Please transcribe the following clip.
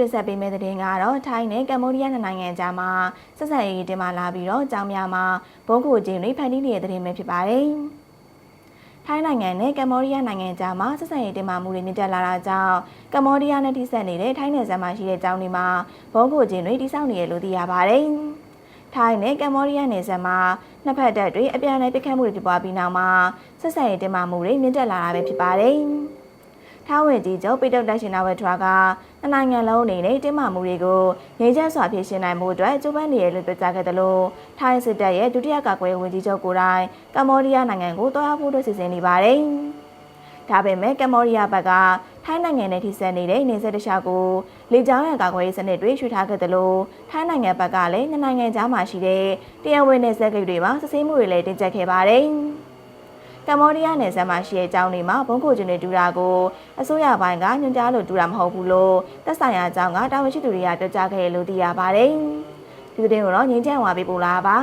တင်ဆက်ပေးမယ့်သတင်းကတော့ထိုင်းနဲ့ကမ္ဘောဒီးယားနှစ်နိုင်ငံကြားမှာဆက်ဆံရေးတင်မာလာပြီးတော့ကြောင်များမှာဘုံကိုချင်းတွေဖန်တီးနေတဲ့သတင်းပဲဖြစ်ပါတယ်။ထိုင်းနိုင်ငံနဲ့ကမ္ဘောဒီးယားနိုင်ငံကြားမှာဆက်ဆံရေးတင်မာမှုတွေမြင့်တက်လာတာကြောင့်ကမ္ဘောဒီးယားနဲ့ထိစပ်နေတဲ့ထိုင်းနယ်စပ်မှာရှိတဲ့ကျောင်းတွေမှာဘုံကိုချင်းတွေတိစောက်နေရလို့သိရပါတယ်။ထိုင်းနဲ့ကမ္ဘောဒီးယားနယ်စပ်မှာနှစ်ဖက်တပ်တွေအပြန်အလှန်ပစ်ခတ်မှုတွေဖြစ်ပွားပြီးနောက်မှာဆက်ဆံရေးတင်မာမှုတွေမြင့်တက်လာတာပဲဖြစ်ပါတယ်။ ထားဝင်ကြီးချုပ်ပိတုတ်တက်ရှင်နာဝက်ထွားကနှစ်နိုင်ငံလုံးအနေနဲ့တင်းမာမှုတွေကိုငြိမ်းချမ်းစွာဖြေရှင်းနိုင်မှုအတွက်ကြိုးပမ်းနေရလို့ပြောကြားခဲ့တယ်လို့ထိုင်းစစ်တပ်ရဲ့ဒုတိယကာကွယ်ရေးဝန်ကြီးချုပ်ကိုယ်တိုင်ကမ္ဘောဒီးယားနိုင်ငံကိုတွားရောက်ဖို့အတွက်စီစဉ်နေပါတယ်။ဒါပေမဲ့ကမ္ဘောဒီးယားဘက်ကထိုင်းနိုင်ငံနဲ့ထိစပ်နေတဲ့နေဆက်တခြားကိုလေကြောင်းရန်ကာကွယ်ရေးစနစ်တွေရွှေ့ထားခဲ့တယ်လို့ထိုင်းနိုင်ငံဘက်ကလည်းနှစ်နိုင်ငံကြားမှာရှိတဲ့တရားဝင်နယ်စပ်ဂိတ်တွေမှာစစ်ဆေးမှုတွေလည်းတင်ကြပ်ခဲ့ပါတယ်။ ကမ္ဘောဒီးယားနယ်စပ်မှာရှိတဲ့အကြောင်းတွေမှာဘုံခိုကျင်းတွေတူတာကိုအစိုးရပိုင်းကညွှန်ကြားလို့တူတာမဟုတ်ဘူးလို့သက်ဆိုင်ရာအကြောင်းကတာဝန်ရှိသူတွေကပြောကြားခဲ့တယ်လို့သိရပါတယ်။ဒီသတင်းကိုတော့ငင်းချမ်းဝါပေးပို့လာပါ